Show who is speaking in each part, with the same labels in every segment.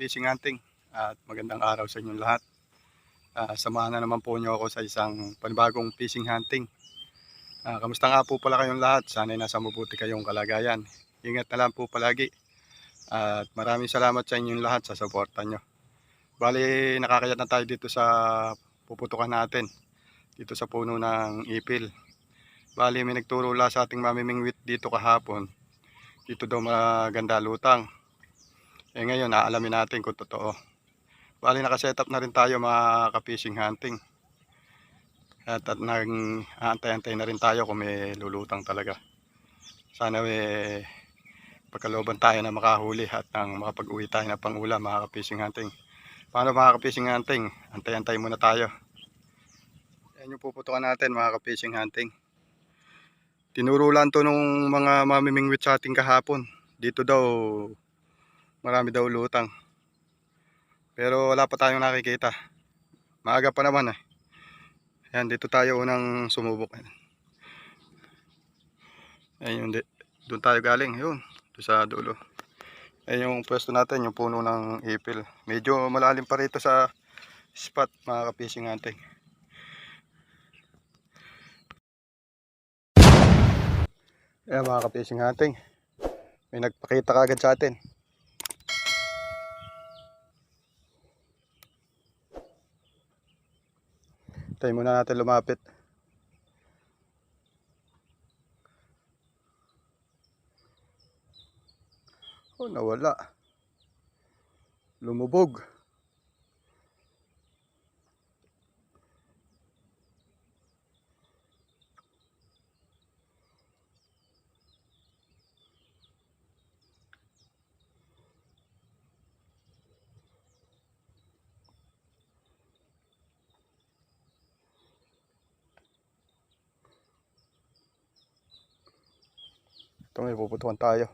Speaker 1: ka-fishing hunting at magandang araw sa inyong lahat. Ah, samahan na naman po niyo ako sa isang panibagong fishing hunting. Ah, kamusta nga po pala kayong lahat? Sana'y nasa mabuti kayong kalagayan. Ingat na lang po palagi. At maraming salamat sa inyong lahat sa suporta nyo. Bali, nakakayat na tayo dito sa puputukan natin. Dito sa puno ng ipil. Bali, may nagturo la sa ating mamimingwit dito kahapon. Dito daw maganda lutang. Eh ngayon, aalamin natin kung totoo. Bali, nakasetup na rin tayo mga ka-fishing hunting. At, at nang aantay-antay na rin tayo kung may lulutang talaga. Sana may pagkalooban tayo na makahuli at nang makapag-uwi tayo na pangulam mga ka-fishing hunting. Paano mga ka-fishing hunting? Antay-antay muna tayo. Yan yung puputukan natin mga ka-fishing hunting. Tinurulan to nung mga mamimingwit sa ating kahapon. Dito daw marami daw lutang. Pero wala pa tayong nakikita. Maaga pa naman eh. Ayan, dito tayo unang sumubok. Ayan yung di- doon tayo galing. Yun, doon sa dulo. Ayan yung pwesto natin, yung puno ng ipil. Medyo malalim pa rito sa spot mga ka-fishing hunting. Ayan mga ka-fishing hunting. May nagpakita kagad sa atin. Tayo muna natin lumapit. Oh, nawala. Lumubog. Ito may puputukan tayo.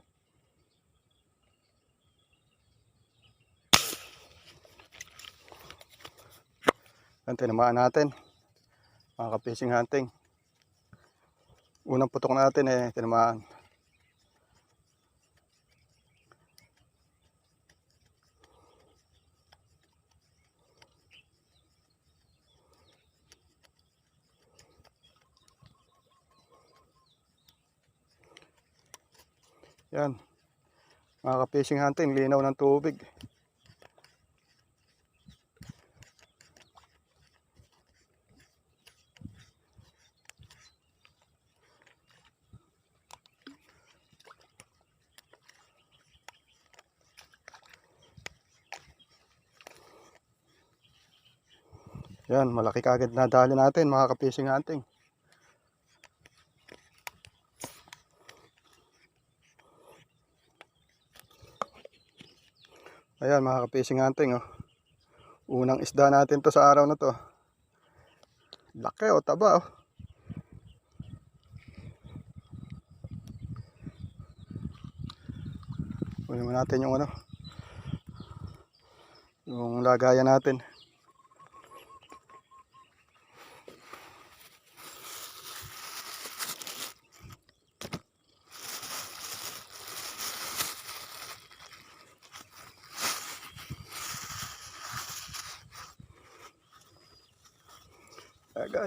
Speaker 1: Yan, tinamaan natin. Mga ka-fishing hunting. Unang putok natin eh, tinamaan. Yan. Mga ka-fishing hunting, linaw ng tubig. Yan, malaki kagad na dali natin mga ka-fishing hunting. Ayan mga ka-fishing hunting oh. Unang isda natin to sa araw na to. Laki o taba oh. Kunin natin yung ano. Yung lagayan natin.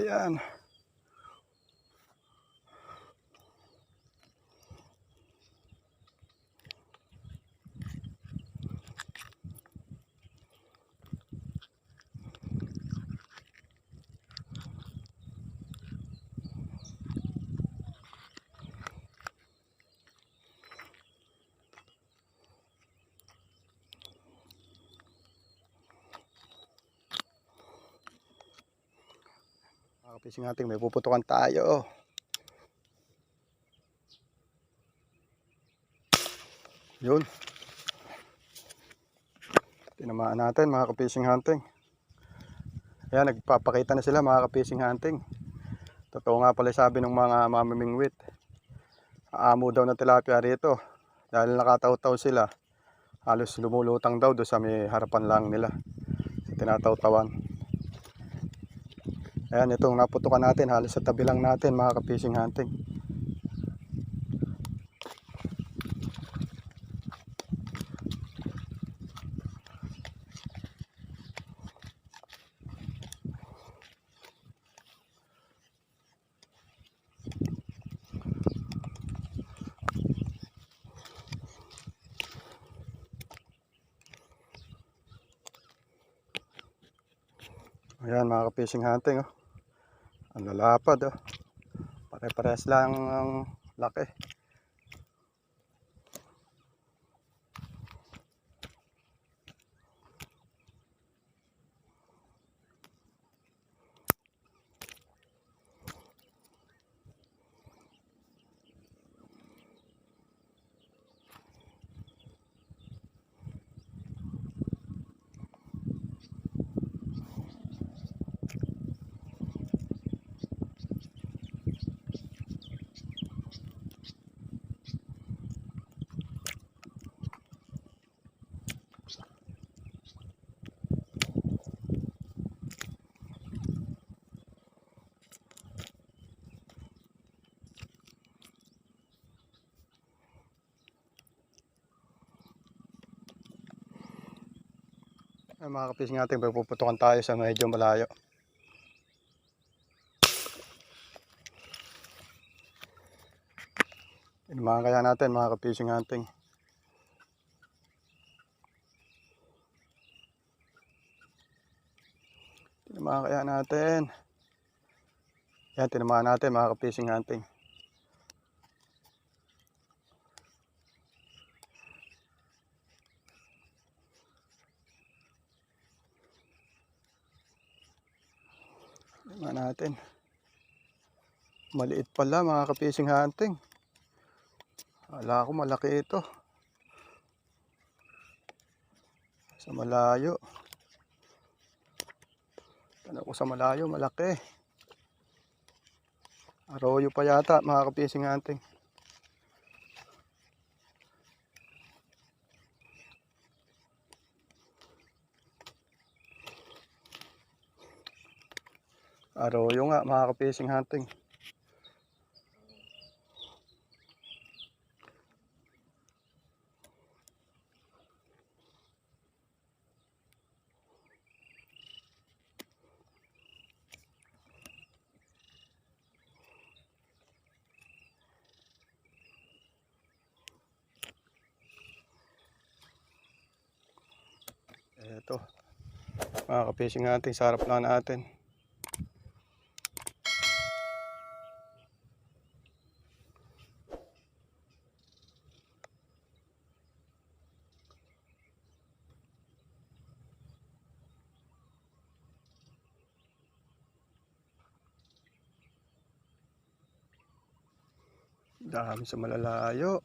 Speaker 1: Lagayan. Kapising natin, may puputukan tayo. Yun. Tinamaan natin mga kapising hunting. Ayan, nagpapakita na sila mga kapising hunting. Totoo nga pala sabi ng mga mamimingwit. Aamo daw ng tilapia rito. Dahil nakataw-taw sila. Halos lumulutang daw doon sa may harapan lang nila. Sa tinataw-tawan. Ayan, itong naputukan natin, halos sa tabi lang natin mga ka-fishing hunting. Ayan mga ka-fishing hunting oh. Ang lalapad oh. Pare-pares lang ang laki. Ayan mga ka-fishing hunting, puputukan tayo sa medyo malayo. Inumahan natin mga ka-fishing hunting. Tinamaan kaya natin. Yan, tinamaan natin mga ka-fishing hunting. Tinamaan natin. Maliit pala mga ka-fishing hunting. Ala ko malaki ito. Sa malayo. Tanong ko sa malayo, malaki. Arroyo pa yata mga ka-fishing hunting. Arroyo nga mga ka-fishing hunting. Ito. Mga ka-fishing natin, sarap lang natin. Dami sa malalayo.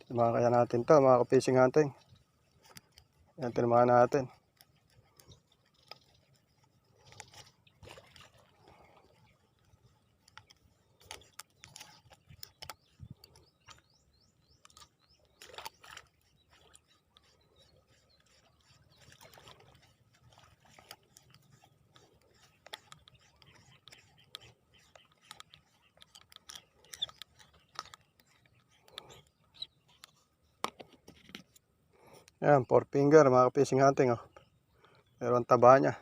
Speaker 1: Tinamaan kaya natin to mga ka-fishing hunting. Yan, tinamaan natin. Yan, four finger mga ka-fishing hunting oh. Pero ang taba niya.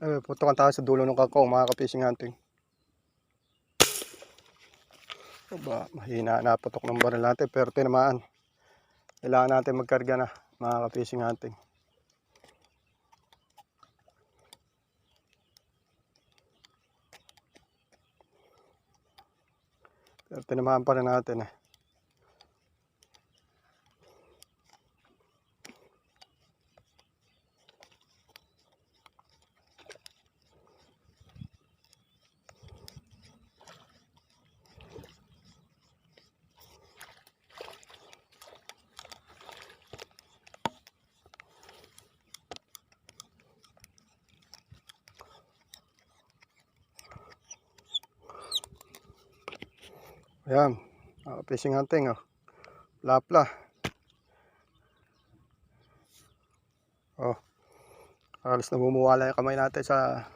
Speaker 1: Eh, putukan tayo sa dulo ng kakao mga ka-fishing hunting. Aba, mahina na putok ng baril natin pero tinamaan. Kailangan natin magkarga na mga ka-fishing hunting. Pero tinamaan pa rin natin eh. Ayan. Oh, fishing hunting. Oh. Lapla. Oh. Alas na bumuwala yung kamay natin sa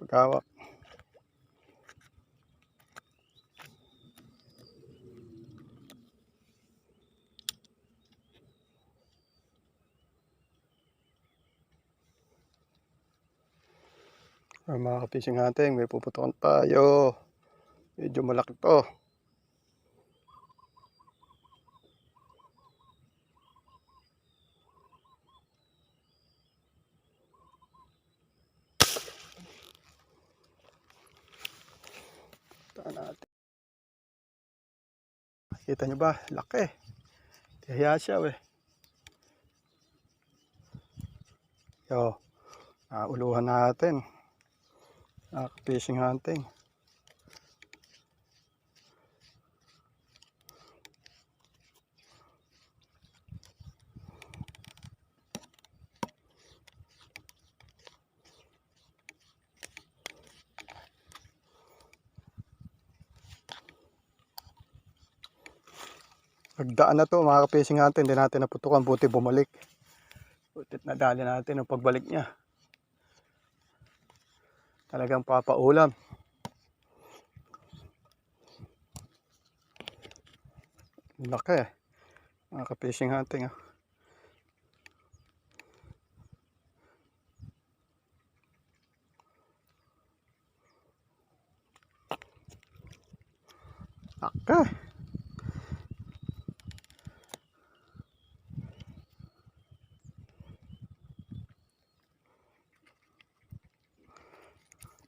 Speaker 1: paghawak. Ang ah, mga ka-fishing hunting, may puputukan tayo. Medyo malaki to. Kita nyo ba? Laki. Kaya siya eh. Yo, nauluhan natin. Ah, fishing hunting. Nagdaan na to mga kapishing natin. Hindi natin naputukan. Buti bumalik. Butit nadali natin ang pagbalik niya. Talagang papaulam. Laki eh. Mga kapishing hunting ah.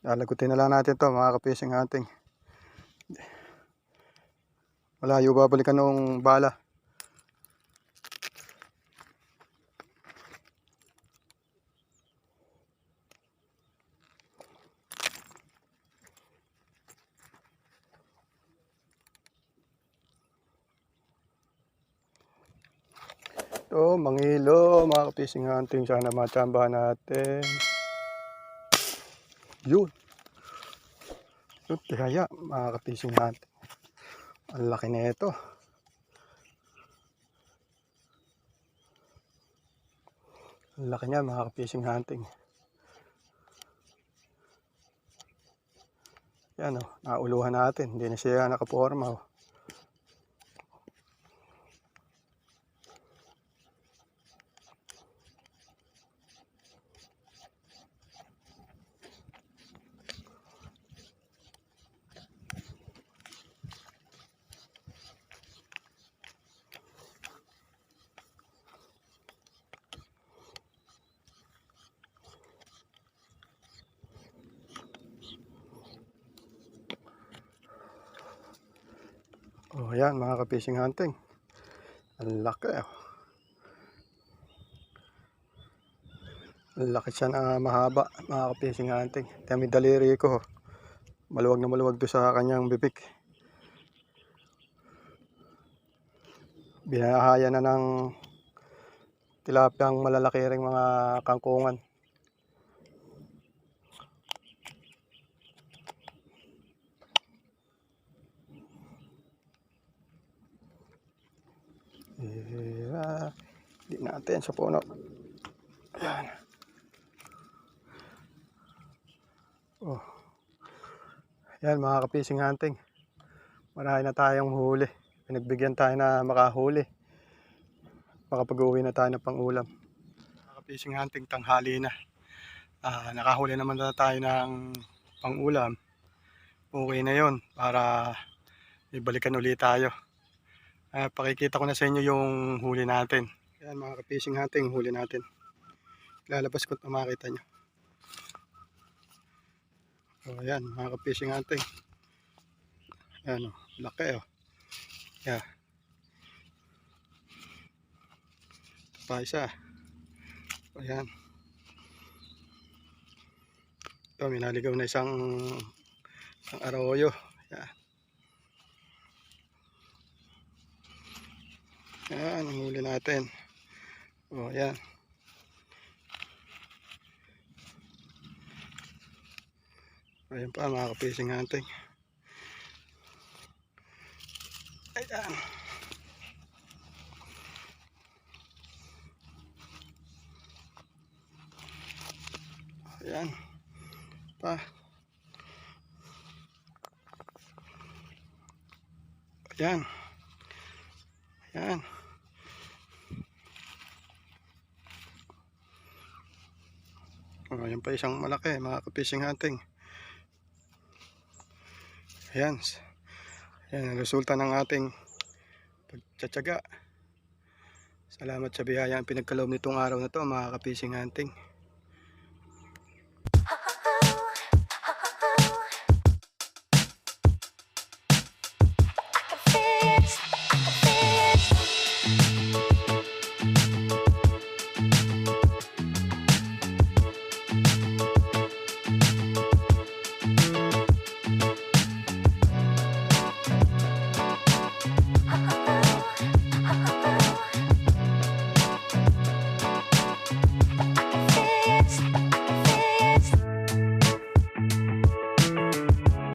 Speaker 1: Lalagutin na lang natin to mga kapishing hunting. Malayo babalikan ng bala. Ito, mangilo, mga kapishing hunting. Sana matsambahan natin. Yun. Yun, tihaya, mga kapising natin. Ang laki na ito. Ang laki niya, mga kapising hunting. Yan o, oh, nauluhan natin. Hindi na siya nakaporma o. Oh, yan mga ka-fishing hunting. Ang laki oh. Ang laki siya na mahaba mga ka-fishing hunting. May daliri ko. oh. Maluwag na maluwag to sa kanyang bibig. Binahaya na ng tilapiyang malalaki ring mga kangkungan. Yeah. Di natin sa puno. Ayan. Oh. Yan mga kapising hunting. Marami na tayong huli. Pinagbigyan tayo na makahuli. Makapag-uwi na tayo ng pangulam. Mga kapising hunting tanghali na. Ah, nakahuli naman na tayo ng pangulam. Okay na yon para ibalikan ulit tayo. Ah, pakikita ko na sa inyo yung huli natin. Ayan mga ka-fishing hunting, huli natin. Lalabas ko ito makita nyo. O ayan, mga ka-fishing hunting. Ayan o, laki o. Ayan. Ito pa isa. Ayan. Ito, may naligaw na isang, isang arroyo. Ayan. Ayan, ang huli natin. O, ayan. Ayan pa, mga ka-fishing hunting. Ayan. Ayan. Pa. Ayan. Ayan. Oh, yan pa isang malaki mga ka-fishing hunting. Ayan. Ayan ang resulta ng ating pagtsatsaga. Salamat sa biyaya ang pinagkaloob nitong araw na to mga ka-fishing hunting.